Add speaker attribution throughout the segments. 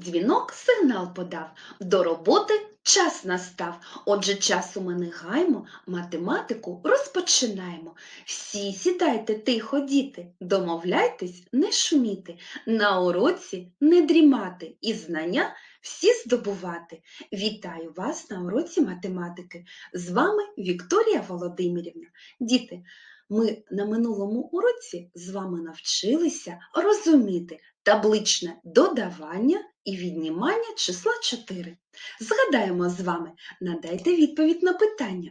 Speaker 1: Дзвінок сигнал подав, до роботи час настав. Отже, часу ми не гаймо, математику розпочинаємо. Всі сідайте тихо, діти, домовляйтесь не шуміти, на уроці не дрімати і знання всі здобувати. Вітаю вас на уроці математики. З вами Вікторія Володимирівна. Діти, ми на минулому уроці з вами навчилися розуміти табличне додавання і віднімання числа 4. Згадаємо з вами, надайте відповідь на питання.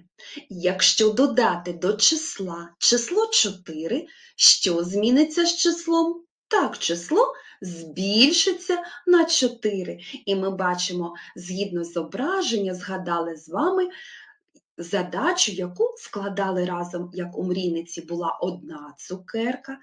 Speaker 1: Якщо додати до числа число 4, що зміниться з числом? Так, число збільшиться на 4. І ми бачимо, згідно зображення, згадали з вами задачу, яку складали разом, як у мрійниці була одна цукерка.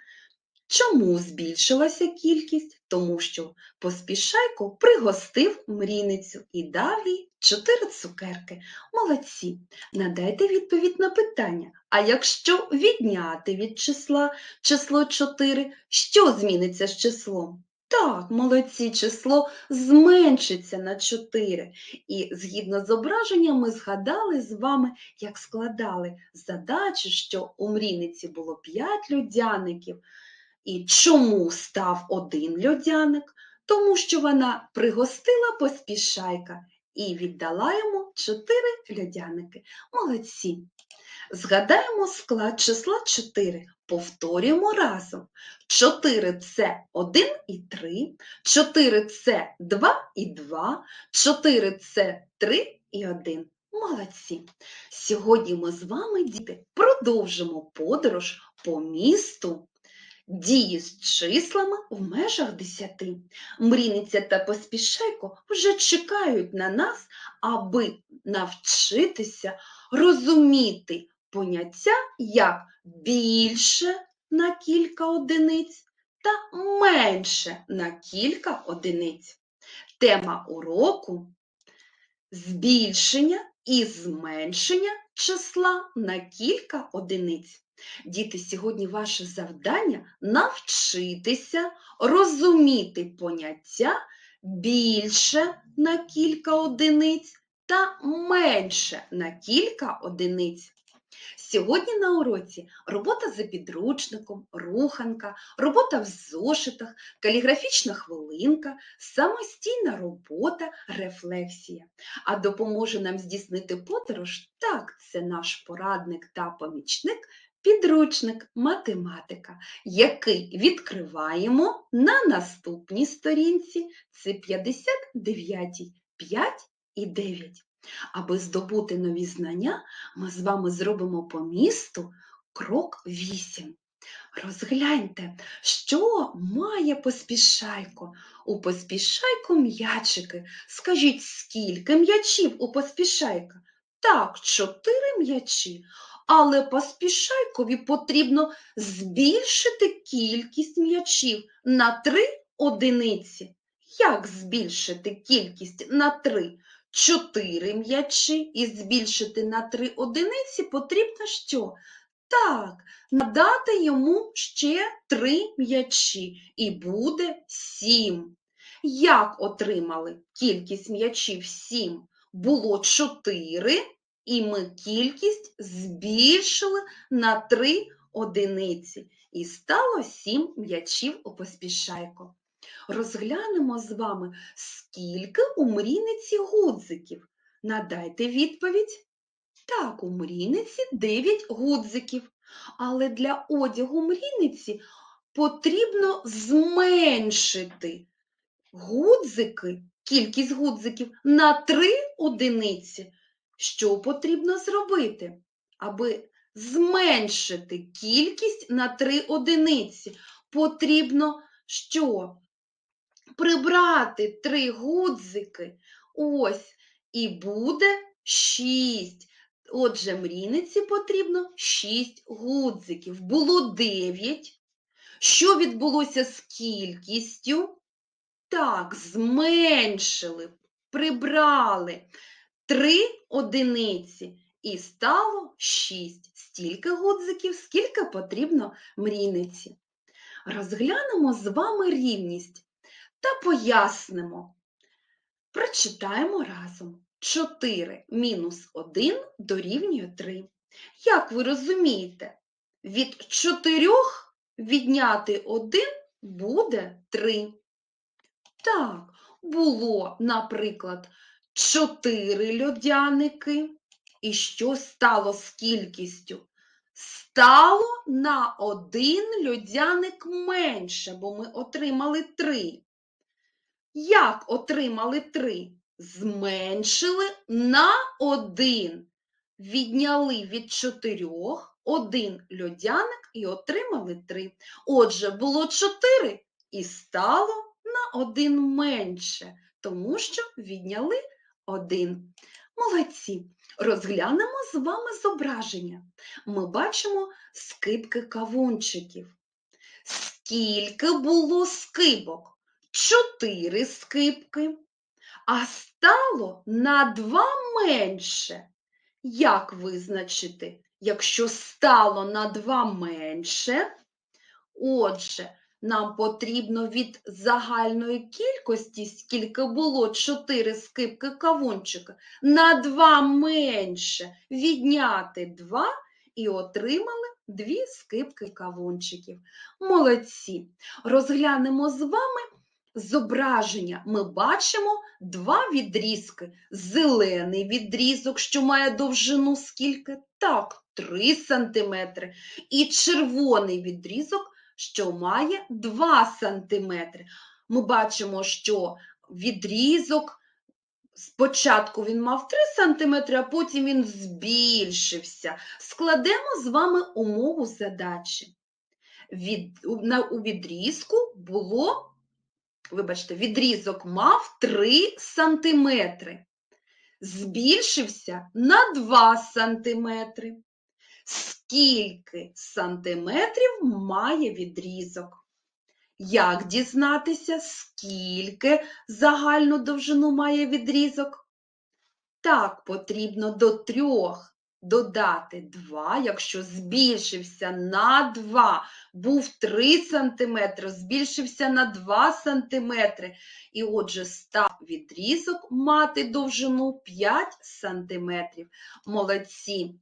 Speaker 1: Чому збільшилася кількість? Тому що поспішайко пригостив мрійницю і дав їй чотири цукерки. Молодці. Надайте відповідь на питання. А якщо відняти від числа число 4, що зміниться з числом? Так, молодці, число зменшиться на 4. І згідно з зображенням ми згадали з вами, як складали задачі, що у мрійниці було 5 людяників. І чому став один льодяник? Тому що вона пригостила поспішайка і віддала йому чотири льодяники. Молодці. Згадаємо склад числа 4. Повторюємо разом. 4 це 1 і 3, 4 це 2 і 2, 4 це 3 і 1. Молодці! Сьогодні ми з вами, діти, продовжимо подорож по місту дії з числами в межах 10. Мрійниця та поспішайко вже чекають на нас, аби навчитися розуміти поняття як більше на кілька одиниць та менше на кілька одиниць. Тема уроку збільшення і зменшення числа на кілька одиниць. Діти, сьогодні ваше завдання навчитися розуміти поняття більше на кілька одиниць та менше на кілька одиниць. Сьогодні на уроці робота за підручником, руханка, робота в зошитах, каліграфічна хвилинка, самостійна робота, рефлексія. А допоможе нам здійснити подорож так, це наш порадник та помічник підручник математика, який відкриваємо на наступній сторінці. Це 59, 5 і 9. Аби здобути нові знання, ми з вами зробимо по місту крок 8. Розгляньте, що має поспішайко. У поспішайко м'ячики. Скажіть, скільки м'ячів у поспішайка? Так, чотири м'ячі. Але поспішайкові потрібно збільшити кількість м'ячів на три одиниці. Як збільшити кількість на три? Чотири м'ячі і збільшити на три одиниці потрібно що? Так, надати йому ще три м'ячі і буде сім. Як отримали кількість м'ячів сім? Було чотири, і ми кількість збільшили на три одиниці. І стало сім м'ячів у поспішайко. Розглянемо з вами, скільки у мрійниці гудзиків. Надайте відповідь. Так, у мрійниці 9 гудзиків. Але для одягу мрійниці потрібно зменшити гудзики, кількість гудзиків на 3 одиниці. Що потрібно зробити, аби зменшити кількість на 3 одиниці? Потрібно що? Прибрати 3 гудзики. Ось, і буде 6. Отже, мрійниці потрібно 6 гудзиків. Було 9. Що відбулося з кількістю? Так, зменшили, прибрали 3 одиниці і стало 6. Стільки гудзиків, скільки потрібно мрійниці. Розглянемо з вами рівність та пояснимо. Прочитаємо разом. 4 мінус 1 дорівнює 3. Як ви розумієте, від 4 відняти 1 буде 3. Так, було, наприклад, 4 льодяники. І що стало з кількістю? Стало на один льодяник менше, бо ми отримали 3. Як отримали 3? Зменшили на 1. Відняли від 4 один льодяник і отримали 3. Отже, було 4 і стало на 1 менше, тому що відняли 1. Молодці! Розглянемо з вами зображення. Ми бачимо скибки кавунчиків. Скільки було скибок? Чотири скибки. А стало на два менше. Як визначити, якщо стало на два менше? Отже, нам потрібно від загальної кількості, скільки було 4 скибки кавунчика, на 2 менше відняти 2 і отримали 2 скибки кавунчиків. Молодці! Розглянемо з вами зображення. Ми бачимо два відрізки. Зелений відрізок, що має довжину скільки? Так, 3 см. І червоний відрізок, що має 2 см. Ми бачимо, що відрізок спочатку він мав 3 см, а потім він збільшився. Складемо з вами умову задачі. Від, у, відрізку було, вибачте, відрізок мав 3 см. Збільшився на 2 сантиметри скільки сантиметрів має відрізок. Як дізнатися, скільки загальну довжину має відрізок? Так, потрібно до трьох додати 2, якщо збільшився на 2, був 3 см, збільшився на 2 см. І отже, став відрізок мати довжину 5 см. Молодці!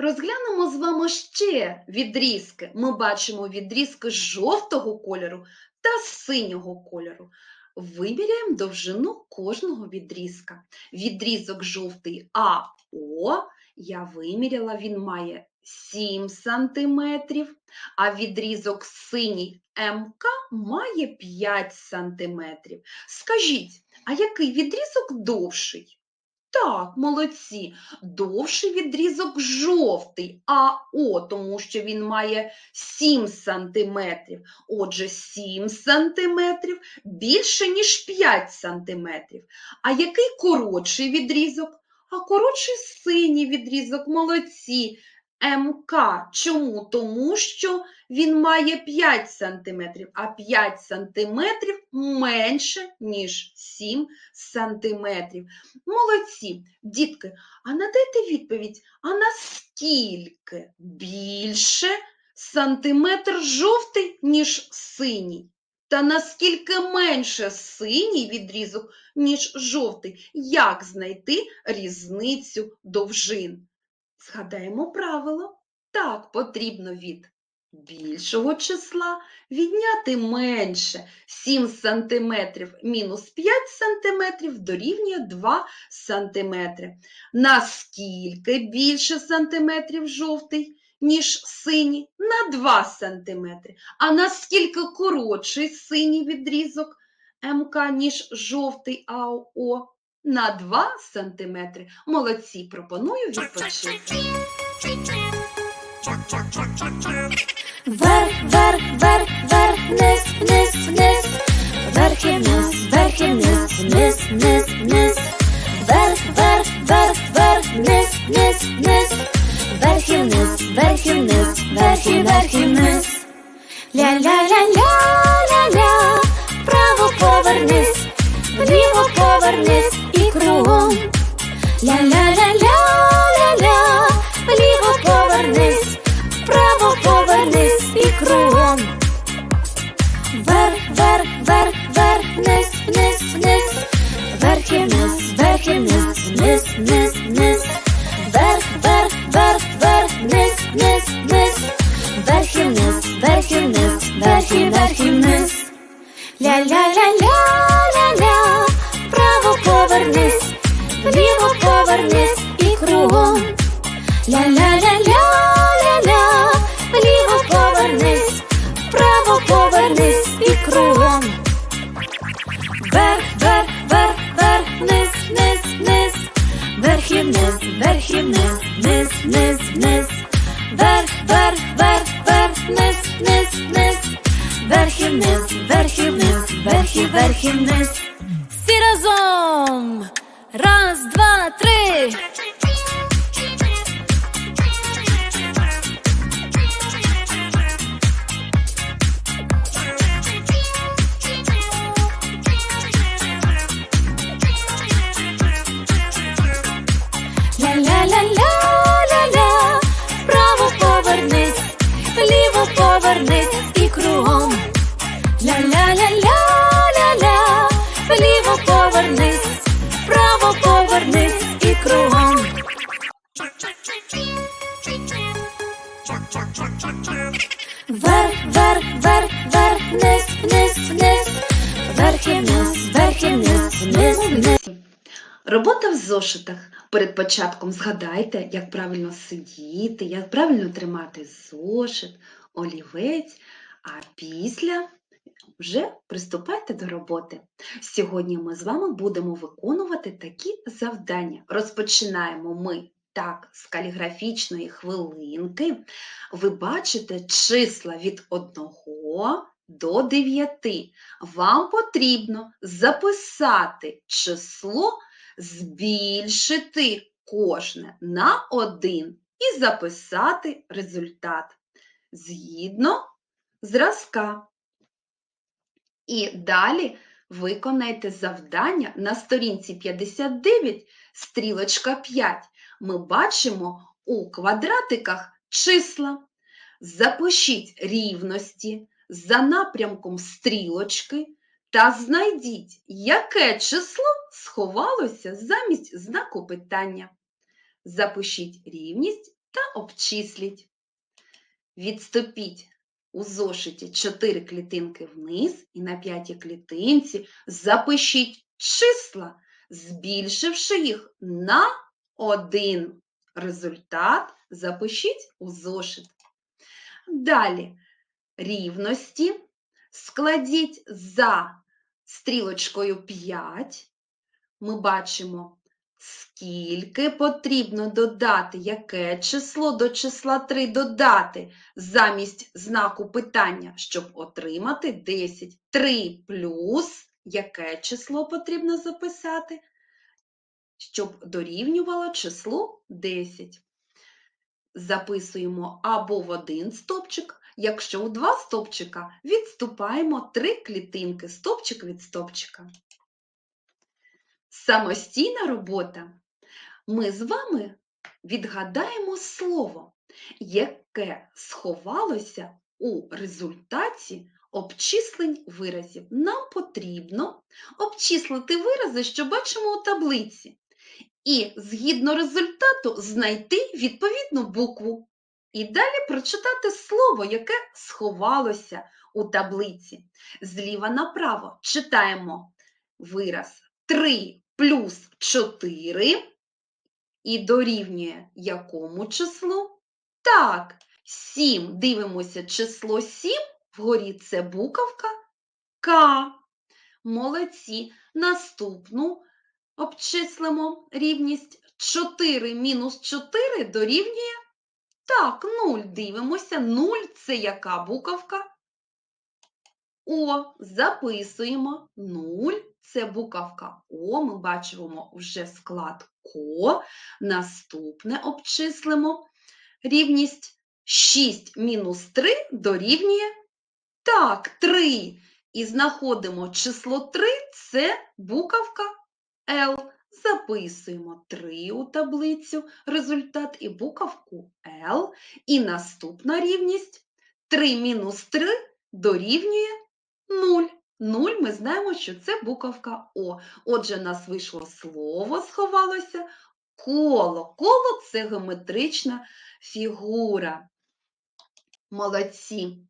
Speaker 1: Розглянемо з вами ще відрізки. Ми бачимо відрізки жовтого кольору та синього кольору. Виміряємо довжину кожного відрізка. Відрізок жовтий АО, я виміряла, він має 7 см, а відрізок синій МК має 5 см. Скажіть, а який відрізок довший? Так, молодці. Довший відрізок жовтий АО, тому що він має 7 сантиметрів. Отже, 7 сантиметрів більше, ніж 5 сантиметрів. А який коротший відрізок? А коротший синій відрізок, молодці. МК. Чому? Тому що він має 5 см, а 5 см менше, ніж 7 см. Молодці, дітки, а надайте відповідь, а наскільки більше сантиметр жовтий, ніж синій? Та наскільки менше синій відрізок, ніж жовтий? Як знайти різницю довжин? Згадаємо правило. Так, потрібно від більшого числа відняти менше 7 см мінус 5 см дорівнює 2 см. Наскільки більше сантиметрів жовтий, ніж синій? На 2 см. А наскільки коротший синій відрізок МК, ніж жовтий АО? На 2 см. Молодці, пропоную відпочити.
Speaker 2: Вверх, вверх, вверх, вверх, вниз, вниз, вниз, вверх і вниз, вверх і вниз, вниз, вниз, вниз, вверх, вверх, вверх, вверх, вниз, вниз, вниз, вверх і вниз, вверх і вниз, вверх і вверх і вниз. Ля-ля-ля-ля-ля-ля, вправо повернись, вліво повернись кругом. Ля-ля-ля-ля-ля-ля, вліво повернись, вправо повернись і кругом. Вверх, вверх, вверх, вниз, вниз, вниз, вверх і вниз, вверх і вниз, вниз, вниз, вниз, вверх, вверх, вверх, вверх, вверх, вверх, вверх, вниз, вниз, вниз, вверх і вниз, вверх і вниз, вверх і вверх і вниз. Всі разом! Раз, два, три!
Speaker 1: Перед початком згадайте, як правильно сидіти, як правильно тримати зошит, олівець, а після вже приступайте до роботи. Сьогодні ми з вами будемо виконувати такі завдання. Розпочинаємо ми так з каліграфічної хвилинки. Ви бачите числа від 1 до 9. Вам потрібно записати число збільшити кожне на один і записати результат згідно зразка. І далі виконайте завдання на сторінці 59, стрілочка 5. Ми бачимо у квадратиках числа. Запишіть рівності за напрямком стрілочки та знайдіть, яке число сховалося замість знаку питання. Запишіть рівність та обчисліть. Відступіть у зошиті 4 клітинки вниз і на п'ятій клітинці запишіть числа, збільшивши їх на 1. Результат запишіть у зошит. Далі рівності складіть за стрілочкою 5. Ми бачимо, скільки потрібно додати, яке число до числа 3 додати замість знаку питання, щоб отримати 10. 3 плюс яке число потрібно записати, щоб дорівнювало числу 10. Записуємо або в один стопчик, якщо у два стопчика відступаємо три клітинки, стопчик від стопчика. Самостійна робота. Ми з вами відгадаємо слово, яке сховалося у результаті обчислень виразів. Нам потрібно обчислити вирази, що бачимо у таблиці, і згідно результату знайти відповідну букву. І далі прочитати слово, яке сховалося у таблиці. Зліва направо читаємо вираз 3 плюс 4 і дорівнює якому числу? Так, 7. Дивимося число 7, вгорі це буковка К. Молодці. Наступну обчислимо рівність 4 мінус 4 дорівнює так, 0. Дивимося. 0 це яка буковка? О, записуємо. 0 це буковка О. Ми бачимо вже склад КО. Наступне обчислимо. Рівність 6 мінус 3 дорівнює так, 3. І знаходимо число 3 це буковка Л. Записуємо 3 у таблицю, результат і буковку L. І наступна рівність 3 мінус 3 дорівнює 0. Нуль ми знаємо, що це буковка О. Отже, нас вийшло слово, сховалося коло. Коло це геометрична фігура. Молодці.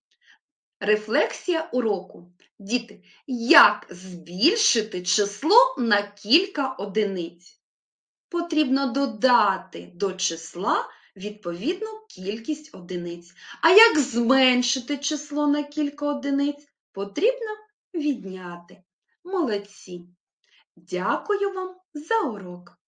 Speaker 1: Рефлексія уроку. Діти, як збільшити число на кілька одиниць? Потрібно додати до числа відповідну кількість одиниць. А як зменшити число на кілька одиниць? Потрібно відняти. Молодці. Дякую вам за урок.